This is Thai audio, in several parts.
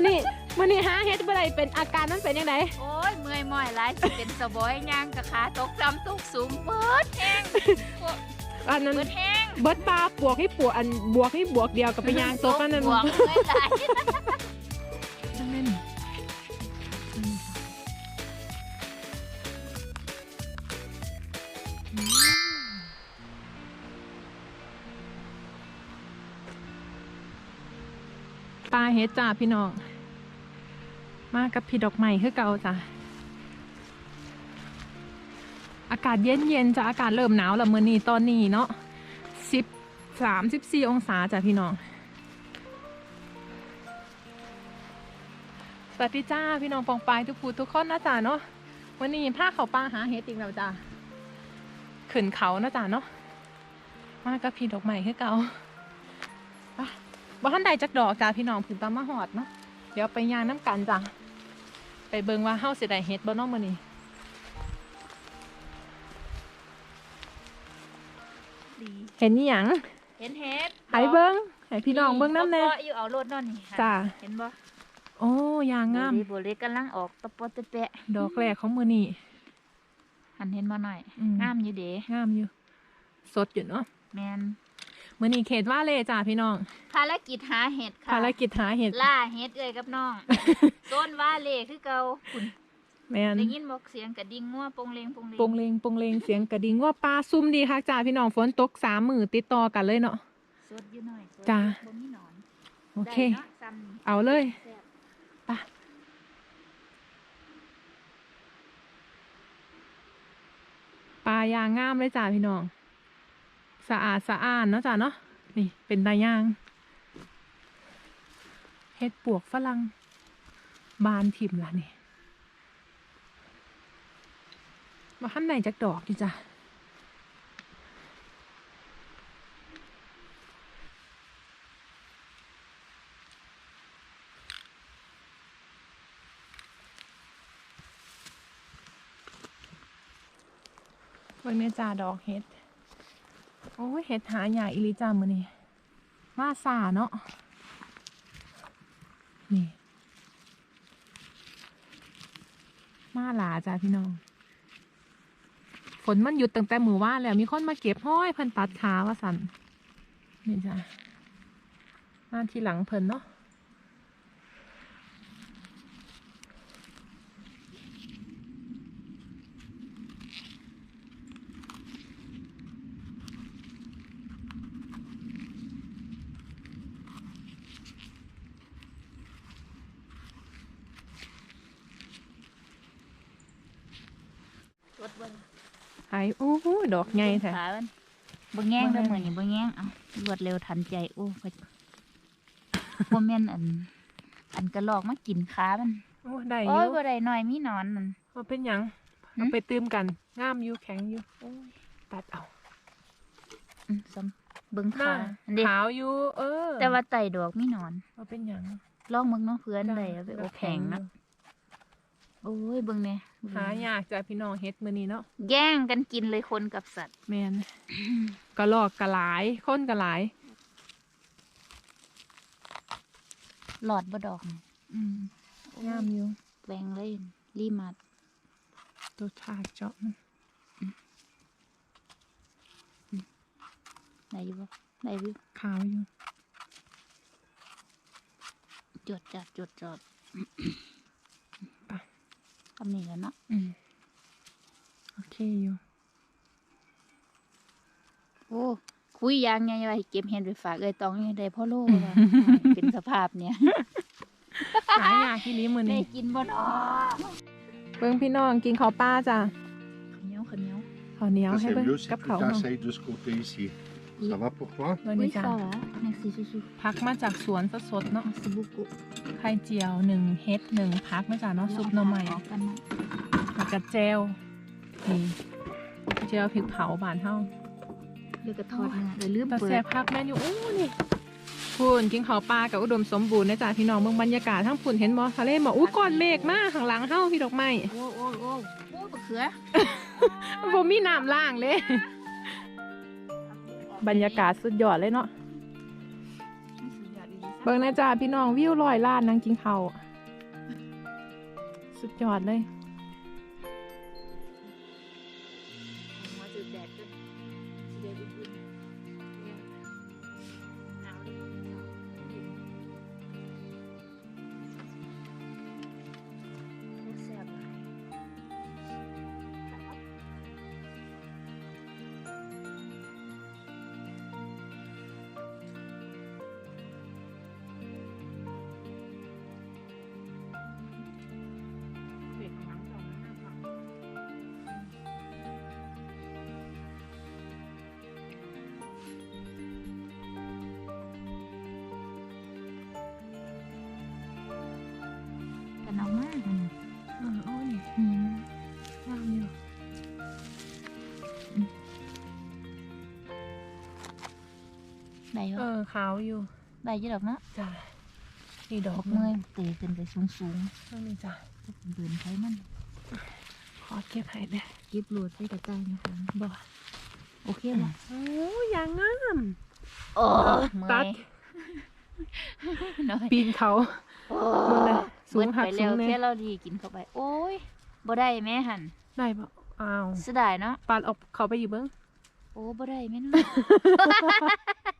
อนี้มื่อนี้หาเฮ็ดบ่ได้เป็นอาการมันเป็นยังไงโอ้ยเมื่อยม้อยหลายสิเป็นสะบอยย่างกับขาตกจำตุกสูงเบิดแห้งอันนั้นเบิดแห้งเบิดปลาบวกให้ปวกอันบวกให้บวกเดียวกับไปยางตกอันนั้นบวกเมื่อยหลายนั่นแม่นปลาเฮ็ดจ้าพี่น้อง มากับพี่ดอกไม้คือเก่าจ้ะ อากาศเย็นเย็นๆจะอากาศเริ่มหนาวแล้วมื้อนี้ตอนนี้เนาะสิบสามสิบสี่องศาจ้ะพี่น้อง สวัสดีจ้าพี่น้องปองปายทุกผู้ทุกคนนะจ๊ะเนาะวันนี้พาเขาป้าหาเฮ็ดอีกแล้วจ้าขึ้นเขานะจ๊ะเนาะมากับพี่ดอกไม้คือเก่าบ้านใดจักดอกจ้าพี่น้องผืนตามมาหอดเนาะเดี๋ยวไปยางน้ำกันจ้ะ ไปเบิ่งว่าเฮาสิได้เฮ็ดบ่เน้องมื้อนี้ดีเห็นนี่หยังเห็นเฮ็ดให้เบิ่งให้พี่น้องเบิ่งน้ำแน่ปะๆอยู่เอารถนอนนี่ค่ะจ้าเห็นบ่โอ้ยางงามบัวเล็กกำลังออกตะปอตะแปะ ดอกแรกของมื้อนี้หันเห็นมาหน่อยอืมงามอยู่เด้งามอยู่ สดอยู่เนาะแมน มื้อนี้เขตว่าเลยจ้าพี่น้อง ภารกิจหาเห็ดค่ะภารกิจหาเห็ดล่าเห็ดเอ้ยกับน้องต้นว่าเล่คือเก่าคุณแม่นได้ยินบอกเสียงกระดิ่งงัวปงเลงปงเลงปงเลงปงเลงเสียงกระดิ่งว่าปลาซุ่มดีค่ะจ้าพี่น้องฝนตกสามมือติดต่อกันเลยเนาะสดอยู่หน่อยสดจ้าบ่มีหนอนโอเคได้นาะซ้ำนี่เอาเลยแซ่บไปปลายางงามเลยจ้าพี่น้อง สะอาดสะอ้านเนาะจ้าเนาะนี่เป็นตายางเฮ็ดปวกฝรั่งบานทิมละนี่มาข้างในจักดอกดิจ้ะเบิ่งเนี่ยจ้าดอกเฮ็ด อ้ยเห็ดหาใหญ่อีหลีจ้ามือนี่มาสาเนาะนี่ มาหลาจ้าพี่น้อง ฝนมันหยุดตั้งแต่มือว่านแล้ว มีคนมาเก็บห้อยเพิ่นตัดขาว่าสันนี่จ้ามาทีหลังเพิ่นเนาะ เบิ่งไอ้โอ้โหดอกใหญ่แท้ขามันบ่แง่งเด้อบ่มื้แง่องนี้บ่แง่งเอ้ารวดเร็วทันใจโอ้ก็บ่แม่นอัน อันกระลอกมากินขามันโอ้ได้อโอ้ยยู่บ่ได้น้อยมีหนอนนั่นว่าเป็นหยังหึเอาไปตื้มกันงามอยู่แข็งอยู่โอ้ยตัดเอาอืมซ้ำเบิ่งหน้าขาอันเด้ขาวอยู่เออ แต่ว่าไต่ดอกมีหนอนว่าเป็นหยังลองมึงเนาะเพื่อนได้เอาไปอบแข็งอนะ โอ้ยเบิ่งเนี่ยหายากจ้ะพี่น้องเฮ็ดมื้อนี้เนาะแย่งกันกินเลยคนกับสัตว์แมนกระลอกกระหลายคนกระหลาย หลอดบ่ดอกนี่อืมงามอยู่แปลงเลยรีมัดตัวชาเจาะมันได้อยู่บ่ได้อยู่ขาวอยู่จดจัดจดจอดไป คำนี้แหล้วเนาะอืมโอเคอยู่โอ้คุยยางไงว่าให้เก็บเห็ดไปฝากเอ้ยตองยังได้พ่อโลว่าเป็นสภาพเนี่ยหายากที่นี้มื้อได้นี้กินบ่เนาะเบิ่งพี่น้องกินข้าวปลาจ้ะข้าวเหนียวข้าวเหนียวข้าวเหนียว Ça, ให้ c'est เบิ่ง mieux si กับ tu เขาวเนาะ t'essayes de ce côté ici. Ça va pour toi เบิ่งอุ้ยนี่จ้ะข้าวเหรอนักซีซูซูพักมาจากสวนสดๆเนาะสบุกุไข่เจียวหนึ่งเฮ็ดหนึ่งพักนะจ๊ะเนาะซุปหน่อไม้ออกกันเนาะแล้วก็แจวนี่แจวพริกเผาบานเฮาเดี๋ยวก็ทอดเนื้อเดี๋ยวลืมแต่เปิแซ่ดบพักแม่นอยู่อู้นี่พุ่นกินข้าวปลากับอุดมสมบูรณ์นะจ๊ะพี่น้องเมืองบรรยากาศทั้งพุ่นเห็นบ่ทะเลหมอกอู้ก้อนเมฆมาข้างหลังเฮาพี่ดอกไม้โอ้โอ้โอ้โอ้บะเขือบ่มีน้ำล่างเลย บรรยากาศสุดยอดเลยเนาะเบิ่งนะจ้าพี่น้องวิวลอยล้านนางกินข้าสุดยอดเลย ได้เหรเอออขาวอยู่ได้เยอะดอกเนาะจ้านี่ดอดกอกเมื่อยเตะขึ้นไปสูงสูงนั่นนี่จ้าๆเดินไปมันขอเก็บให้เด้อเก็บโหลดใส่ตะกร้านะคะบ่โอเคบ่โอ้ยอย่างงาม โอ้ตัดน้อยปีนเขาโอ้เบิ่งเลยสูเบิงดหักไปสูแล้วงแน่แค่เราดีกินเข้าไป โอ้ยบ่ได้แม่หันได้ปะอ้าวเสียดายเนาะ ปาดออกเขาไปอยู่เบิ้งโอ้บ่ได้แม่เนาะหั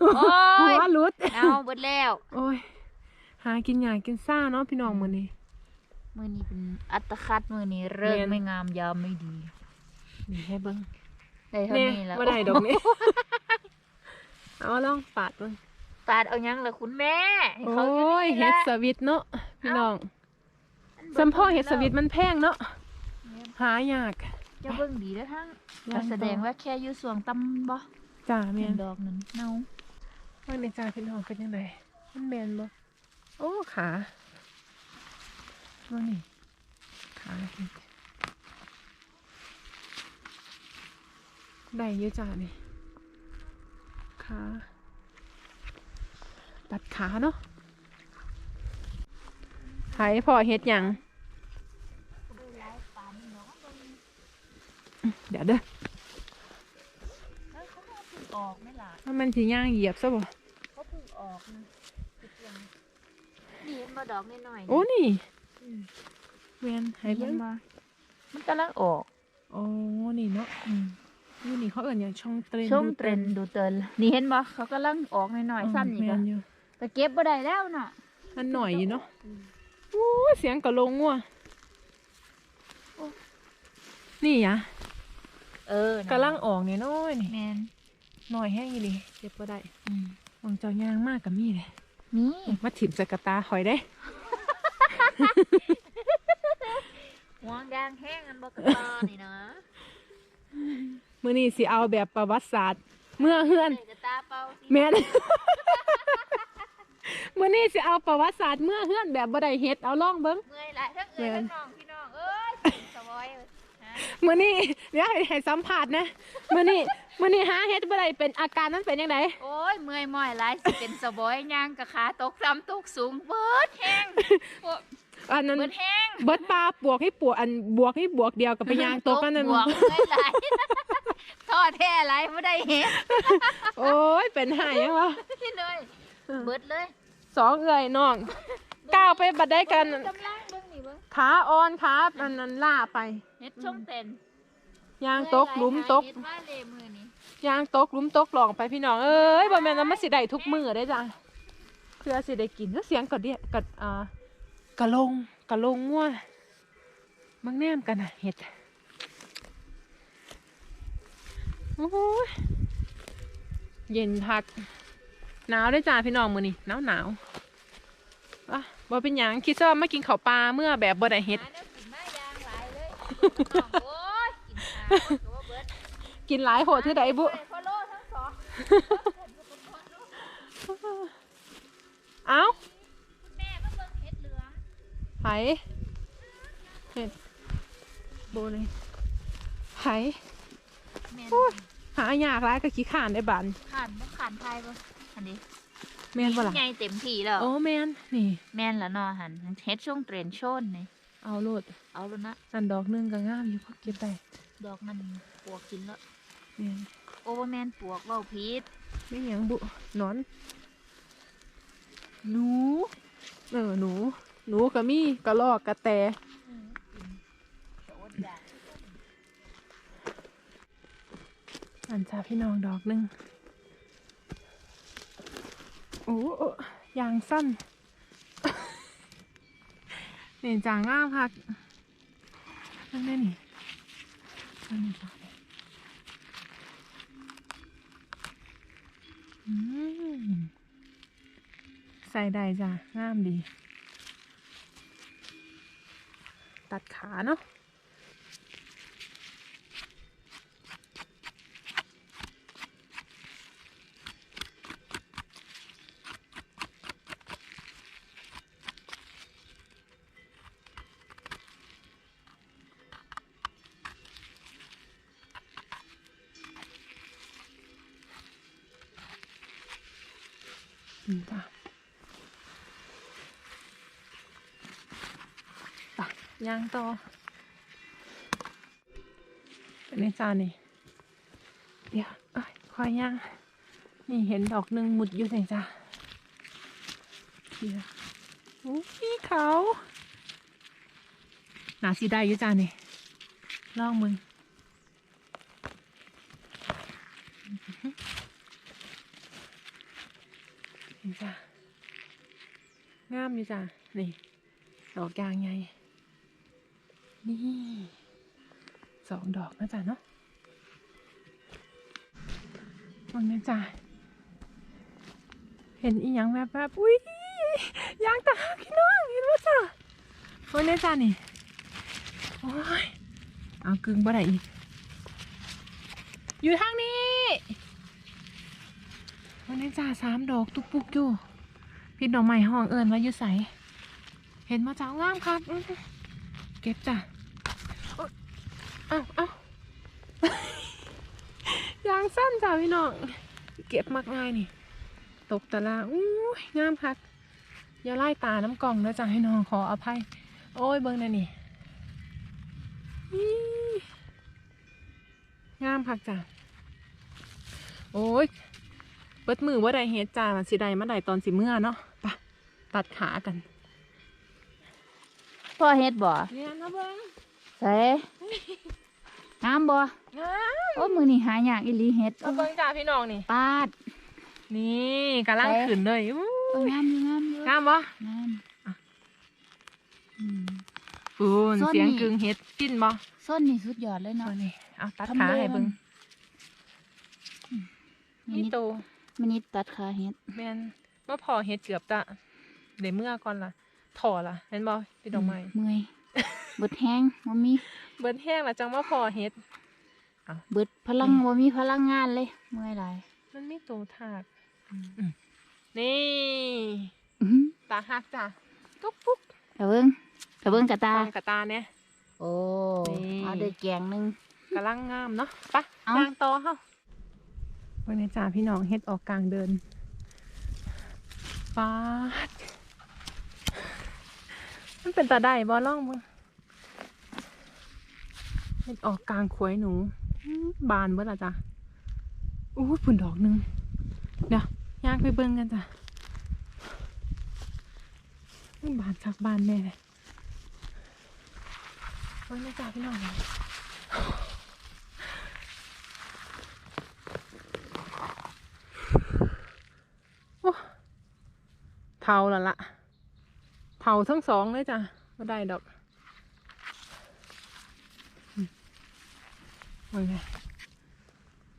โอ้ยวรุด เอาเบิดแล้ว โอ้ย หากินหยากินซ่าเนาะพี่น้องมื้อนี้ มื้อนี้เป็นอัตคัดมื้อนี้เริ่มแม่น ไม่งามยามไม่ดีนี่ให้เบิ้งได้เท่าเนี่ยนี้แล้วบ่ได้ดอกนี้ เอาลองปาดเบิ้งปาดเอายังล่ะคุณแม่ให้โอ้เขาอยู่ยนี่เฮ็ดสละวิตเนาะพี่น้องอันบิสัมพ่อเฮ็ดสวิตมันแพงเนาะแม่นหายาก จะเบิ่งดีแล้วทั้งลองแสดงว่าแค่อยู่สวงตำบ่ จ้าเห็แม่นนดอกนั้นเน่าว่าในจ้าพี่น้องเป็นยังไงมันแม่นบ่โอ้ขาว่านี่ขาเฮ็ดได้เยอะจ้านี่ขาตัดขาเนาะหายพอเฮ็ดหยังเดี๋ยวเด้อเอ้ยเขาเอาเพึ่งออกไหม่ล่ะว่ามันสิย่างเหยียบซะบ่เขาเพึ่งออกนะคิดยังนี่เห็นบ่ดอกน้อยๆโอ้นี่อืมแม่นให้เห็เบิ่นงบ่มันกำลังออกโอ้นี่เนาะอืมอยู่นี่เขาเอิ้นหยังช่องเทรนช่วงดูเทรนด์ดูเตินนี่เห็นบ่เขากำลังออกหน่อยๆซ้ำนี่แม่ก็นอยู่แต่เก็บบ่ได้แล้วน่ะอันหน่อยอยู่เนาะโอ้ยเสียงกระลงงัวโอ้ นี่หยะเออกำลังออกเนี่ยน้อยนี่แมน หน่อยแห้งอีหลีเก็บบ่ได้อืมวางเจ้าย่างมากกับมีเลยนี่มาถิ่มใส่กระตาหอยได้หัวแดงแห้งอันบ่กระตอนี่นะมื้อนี้สิเอาแบบประวัติศาสตร์ เมื่อเฮือนใส่กระตาเป่าสิแม่นมื้อนี้สิเอาประวัติศาสตร์เมื่อเฮือนแบบบ่ได้เฮ็ดเอาลองเบิ่งเมื่อยหลายทั้งเอ้ยแม่นทั้งน้องพี่น้องเอ้ยสวอยเอ้ยฮะ มื้อนี้เดี๋ยวให้ให้สัมภาษณ์นะมื้อนี้มื้อนี้หาเฮ็ดบ่ได้เป็นอาการมันเป็นจังไดโอ้ยเมื่อยม้อยหลายสิเป็นสวอยย่างกับขาตกซ้ำตกสูงเบิดแห้งโอ้อันนั้นเบิดแห้งเบิดปลาบวกให้ปวกอันบวกให้บวกเดียวกับไปยางตกกันนั่นบวกเมื่อยหลายท่อแท้หลายบ่ได้เฮ็ดโอ้ยเป็นหายยังวะนี่เลยเบิดเลยสองเอื่อยน้องก้าวไปบัดได้กัน กำลังเบิ่งนี่เบิ่ง ขาอ่อนขาอันนั้นล่าไปเฮ็ดช่องเต้นยางตกหลุมตกเฮ็ดมาเลยมือนี้ยางตกหลุมตกหลองไปพี่น้องเอ้ยบ่แม่นว่ามันสิได้ทุกมื้อได้จ้ะเพื่อสิได้กินแล้วเสียงก็เดียกัดอ่ากะลงกะลงงัวมังแนมกันน่ะเฮ็ดโอ้ยเย็นพักหนาวได้อจ้าพี่น้องมื้อนี้หนาวหนาวอะ บ่เป็นหยังคิดซะว่ามากินข้าวปลาเมื่อแบบบ่ได้เฮ็ด หาแนวกินมายางหลายเลยน้องโอ้ยกินหาตัวเบิดกินหลายโหดคือใดบุไปฟอลโล่ทั้งสองเอ้าแม่ก็เบิ่งเฮ็ดเหลืองไผเห็ดโบเลยไผแม่นหายากหลายก็ขี้ข้านได้บานขานบ่ขานไทยบ่อันนี้ แม่นบ่ล่ะใหญ่เต็มที่แล้วโอ้แม่นนี่ แม่นละเนาะหันเฮ็ดช่วงเทรนโชนนี่เอาโลดเอาแล้วนะนั่นดอกหนึงก็งามอยู่พอเก็บได้ดอกมันปวกกินแล้วแม่นโอเวอร์แมนปวกเว้าผิดไม่หยังบุหนอน หนู เออหนู หนูก็มีกระรอกกระแตอันจ้าพี่น้องดอกหนึ่ง โอ้ยางสั้นนี่จางง่ามพักนั่นแน่นี่นั่นนี่จ้าอืมใส่ได้จ้ะงามดี ตัดขาเนาะ ย่างต่อเป็นในจานนี่ เดี๋ยวเอ้ยคอยย่าง นี่เห็นดอกหนึ่งหมุดอยู่ไหนจ้ะเดี๋ยวโอ้พี่เขาหนาสีได้อยู่จานนี่ลองมึงเห็นจ้ะงามอยู่จ้ะนี่ดอกยางไง นี่ สองดอกนะจ๊ะเนาะมันนะจ๊ะเห็นอีหยังแบบแบบอุ้ยยางตาพี่น้องเห็นไหมจ้ะมันนะจ๊ะนี่โอ้ยเอากึ่งบ่ได้อีก อยู่ทางนี้วันนี้จ่าสามดอกตุกปุกอยู่พี่ดอกใหม่ห้องเอิญว่าอยู่ใสเห็นมาจ้างามครับ เก็บจ้ะ อ้าเอ้ายางสั้นจ้ะพี่น้อง เก็บมากง่ายนี่ ตกตะลาอู้ยงามครับอย่าไล่ตาน้ำกล่องนะจ้ะให้น้องขออภัย โอ้ยเบิ่งนั่นนี่อี้งามพักจ้ะโอ้ยเบิดมือว่าใดเฮ็ดจ้ามันสิใดมาใดตอนสิเมื่อเนาะไปะตัดขากันพ่อเฮ็ดบ่เนี่ยนะเบิ้งใส่ งามบ่งามโอ้มือนี่หายากอีหลีเฮ็ดเอาเบิ้งจ้าพี่น้องนี่ปาด นี่กำลังขึ้นเลยอู้เอองามอยู่งามอยู่งามปะงามอืมฟูนส้นนี่เสียงกึ่งเฮ็ดกินบ่ส้นนี่สุดยอดเลยเอาเนาะนี่เอาตัดทำขาเลยให้เบิ้งมันนี่นี่โตมันนี่ตัดขาเฮ็ดแม่นเมื่อพอเฮ็ดเกือบจะเดี๋ยวเมื่อก่อนล่ะถอล่ะเห็นบ่พี่ดอกไม้เมื่อยเบิดแห้งบ่มี เบิดแห้งแล้วจังว่าพอเฮ็ดเบิดพลังบ่มีพลังงานเลยเมื่อยหลายมันมีตัวถากอืมนี่อื้อหือตาหักจ้ะตุ๊กปุ๊กตะเบิ่งตะเบิ่งกระตาตากระตาเนี่ยโอ้นี่เอาได้แกงหนึงกำลังงามเนาะไปะเอ้าย่างต่อเฮาวันนี้จ้าพี่น้องเฮ็ดออกกลางเดินฟาดมันเป็นตาได้บ่ล่องมึง เฮ็ดออกกลางขวยหนู บานเบิดละจ้ะอู้ผุ่นดอกหนึ่งเดี๋ยวย่างไปเบิ่งกันจ้ะบานคักบานแน่เลยวันนี้จ้าพี่น้องโอ้เทาและละเทาทั้งสองเลยจ้ะไม่ได้ดอกอืม ว่าไง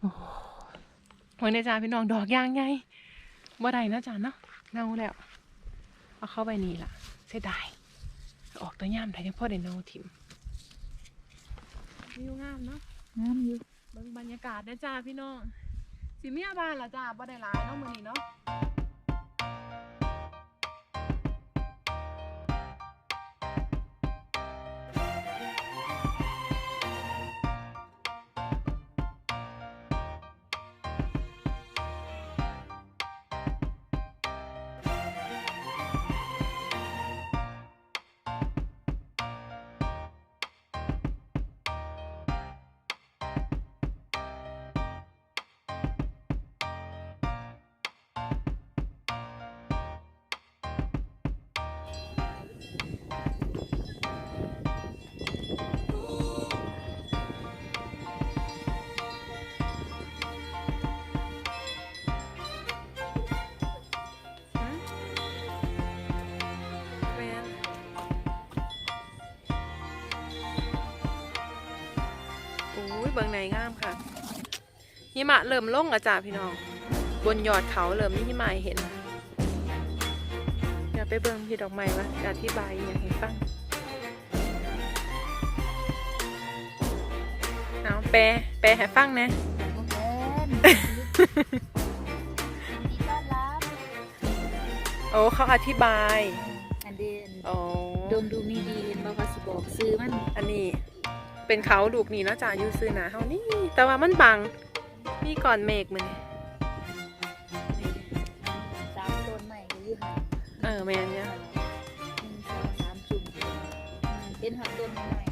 โอ้วันจ้าพี่น้องดอกยางไงว่ได้นะจ้ะเนาะเน่าแล้ว เอาเข้าไปนี่ล่ะ เสียดาย ออกตัวย่ามได้ยังพ่อได้เนาถิ่มวิวงามเนาะงามอยู่เบิ่งบรรยากาศนะจ้าพี่น้องสิเมียบ้านละจ้าบ่ได้หลายเนาะมื้อนี้เนาะ เบื้องในงามค่ะ หิมะเริ่มลงอะจ้าพี่น้อง บนยอดเขาเริ่มมีหิมะให้เห็นเดี๋ยวไปเบิ่งพี่ดอกไม้ว่าจะอธิบายอหย่างให้ฟังเอาแปลแปลให้ฟังนะโอเคยินดีต้อนรับโอ้เขาอธิบาย อันเดนอ๋อดมดูมีดีเห็นบ่ว่าสิบอกซื้อมัน อันนี้ เป็นเขาลูกนี่เนาะจ้าอยู่ซื้อหนาเฮานี่แต่ว่ามันบังมีก่อนเมฆมันสามต้นใหม่ก็อยู่ห่างเออแมนเนี่ยหนึ่งสองสามจุ่มเป็นหอดต้นใหม่นะ